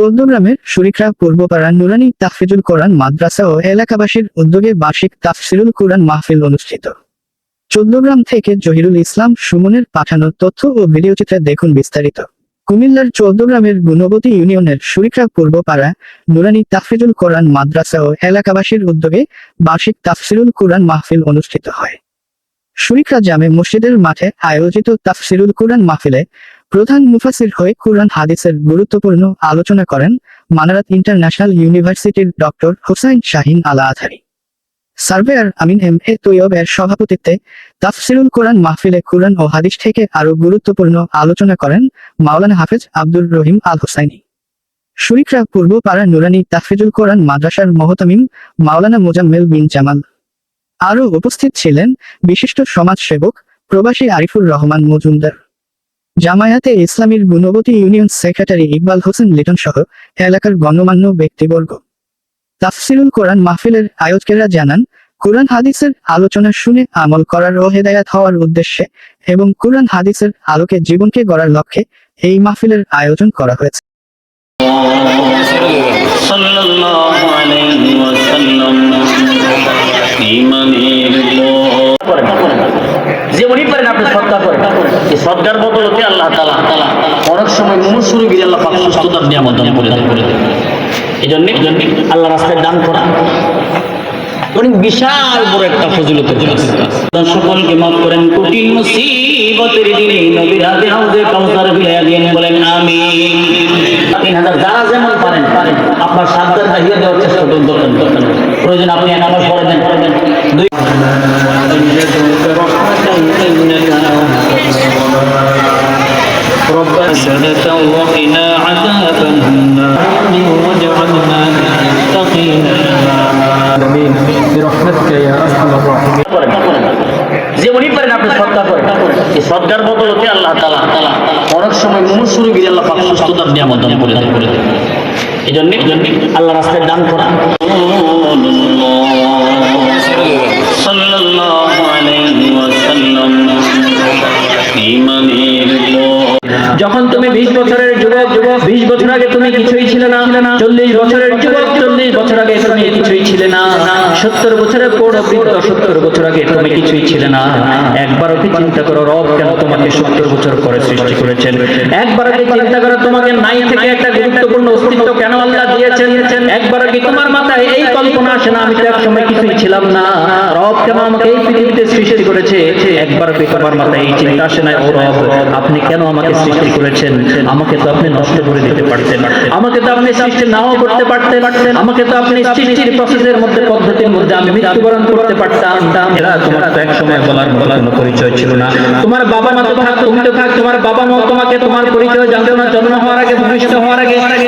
চৌদ্দগ্রামের শরিকরা পূর্বপাড়া নুরানি তাফিজুল কোরআন মাদ্রাসা ও এলাকাবাসীর উদ্যোগে বার্ষিক তাফসিরুল কোরআন মাহফিল অনুষ্ঠিত। চৌদ্দগ্রাম থেকে জহিরুল ইসলাম সুমনের পাঠানো তথ্য ও ভিডিওচিত্রে দেখুন বিস্তারিত। কুমিল্লার চৌদ্দগ্রামের গুণবতী ইউনিয়নের শরিকরা পূর্বপাড়া নুরানি তাফিজুল কোরআন মাদ্রাসা ও এলাকাবাসীর উদ্যোগে বার্ষিক তাফসিরুল কোরআন মাহফিল অনুষ্ঠিত হয়। শরিকরা জামে মসজিদের মাঠে আয়োজিত তাফসিরুল কোরআন মাহফিলে প্রধান মুফাসির হয়ে কোরআন হাদিসের গুরুত্বপূর্ণ আলোচনা করেন মানারাত ইন্টারন্যাশনাল ইউনিভার্সিটির doctor Hossain Shahin Ala Athari surveyor Amin M A Taiyab এর সভাপতিত্বে তাফসিরুল কোরআন মাহফিলে কোরআন ও হাদিস থেকে আরও গুরুত্বপূর্ণ আলোচনা করেন মাওলানা হাফেজ আব্দুর রহিম আল হোসাইনি শরিকরা পূর্ব পাড়া নুরানি তাফিজুল কোরআন মাদ্রাসার মহতামিম মাওলানা মোজাম্মেল বিন জামাল আরও উপস্থিত ছিলেন বিশিষ্ট সমাজসেবক প্রবাসী আরিফুর রহমান মজুমদার। জামায়াতে ইসলামীর গুণবতী ইউনিয়ন সেক্রেটারি ইকবাল হোসেন লিটন সহ এলাকার গণ্যমান্য ব্যক্তিবর্গ। তাফসিরুল কোরআন মাহফিলের আয়োজকেরা জানান, কোরআন হাদিসের আলোচনা শুনে আমল করার ও হেদায়াত হওয়ার উদ্দেশ্যে এবং কোরআন হাদিসের আলোকে জীবনকে গড়ার লক্ষ্যে এই মাহফিলের আয়োজন করা হয়েছে। যে উনি পারেন আপনি সদকা করেন। এই সদকার বদলতে আল্লাহ তাআলা অনেক সময় মুমূর্ষু রোগীর আল্লাহ পাক সুস্থতার নিয়ামত দান করে দেন। করে দেন এই জন্য আল্লাহ রাস্তায় দান করা। অনেক বিশাল বড় একটা ফজিলতের কাজ। সকলকে মাফ করেন কঠিন মুসিবতের দিনে নবীর হাতে হাউজে কাউসার বিলাইয়া দিয়ে বলেন আমিন। তিন হাজার যারা যেমন পারেন পারেন। আপনার সাধ্যের বাহিরে দেওয়ার চেষ্টা করুন দরকার নেই। প্রয়োজন আপনি নামাজ পড়ে দেন পড়ে দেন দুই ربنا سنة وقنا عذاب النار واجعلنا من المتقين آمين برحمتك يا أرحم الراحمين করেন, করেন। যে উনি পারেন আপনি সদকা করেন এই সদকার বদলতে আল্লাহ তালা অনেক সময় মুমূর্ষু রোগীর আল্লাহ পাক সুস্থতার নিয়ামত দান করে দেন করে দেন এই জন্য আল্লাহ রাস্তায় দান করা। তুমি বিশ বছরের যুবক যুবক, বিশ বছর আগে তুমি কিছুই ছিলে না। চল্লিশ বছরের যুবক, চল্লিশ বছর আগে তুমি কিছুই ছিলে না। সত্তর বছরের পর বৃদ্ধ, সত্তর বছর আগে তুমি কিছুই ছিলে না। একবার কি চিন্তা করো, রব কেন তোমাকে সত্তর বছর পরে সৃষ্টি করেছেন? একবার কি চিন্তা করো, তোমাকে নাই থেকে একটা গুরুত্বপূর্ণ অস্তিত্ব কেন আল্লাহ দিয়েছেন? একবার কি তোমার মাথায় এই কল্পনা আসে না, আমি তো এক সময় কিছুই ছিলাম না। রব কেন আমাকে এই পৃথিবীতে সৃষ্টি করেছে? একবার কি তোমার মাথায় এই চিন্তা আসে না, ও রব, আপনি কেন আমাকে সৃষ্টি করেছেন? আমাকে তো আপনি নষ্ট করে দিতে পারতেন। আমাকে তো আপনি সৃষ্টি নাও করতে পারতেন। আমাকে তো আপনি সৃষ্টির প্রসেসের মধ্যে, পদ্ধতির মধ্যে আমি মৃত্যুবরণ করতে পারতাম। এরা তোমার তো এক সময় বলার মতো কোনো পরিচয় ছিল না। তোমার বাবা মা তো থাক, তুমি তো থাক, তোমার বাবা মা তোমাকে তোমার পরিচয় জানতো না, জন্ম হওয়ার আগে, ভূমিষ্ঠ হওয়ার আগে।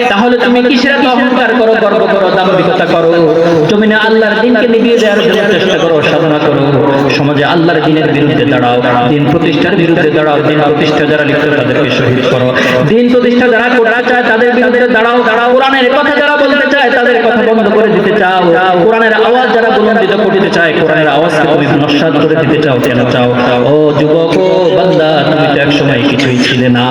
কিসের অহংকার করো, গর্ব করো দাম্ভিকতা করো? তুমি না আল্লাহর দিনকে নিভিয়ে দেওয়ার জন্য চেষ্টা করো, সাধনা করো। সমাজে আল্লাহর দিনের বিরুদ্ধে দাঁড়াও। দিন প্রতিষ্ঠার বিরুদ্ধে দাঁড়াও। দিন প্রতিষ্ঠা যারা লিপ্ত, তাদেরকে শহীদ করো। দিন প্রতিষ্ঠা যারা করতে চায়, তাদের বিরুদ্ধে দাঁড়াও। দাঁড়াও কোরআনের কথা যারা বলতে চায়, তাদের কথা বন্ধ করে দিতে চাও। কোরআনের আওয়াজ যারা বুলন্দিত করতে চায়, কোরআনের আওয়াজকে তুমি নস্বাত করে দিতে চাও, কেন চাও? ও যুবক, ও বান্দা, তুমি তো এক সময় কিছুই ছিলে না।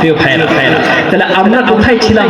প্রিয় ভাইরা ভাইরা তাহলে আমরা কোথায় ছিলাম?